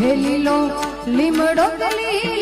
હે લીલો લીમડો લીલા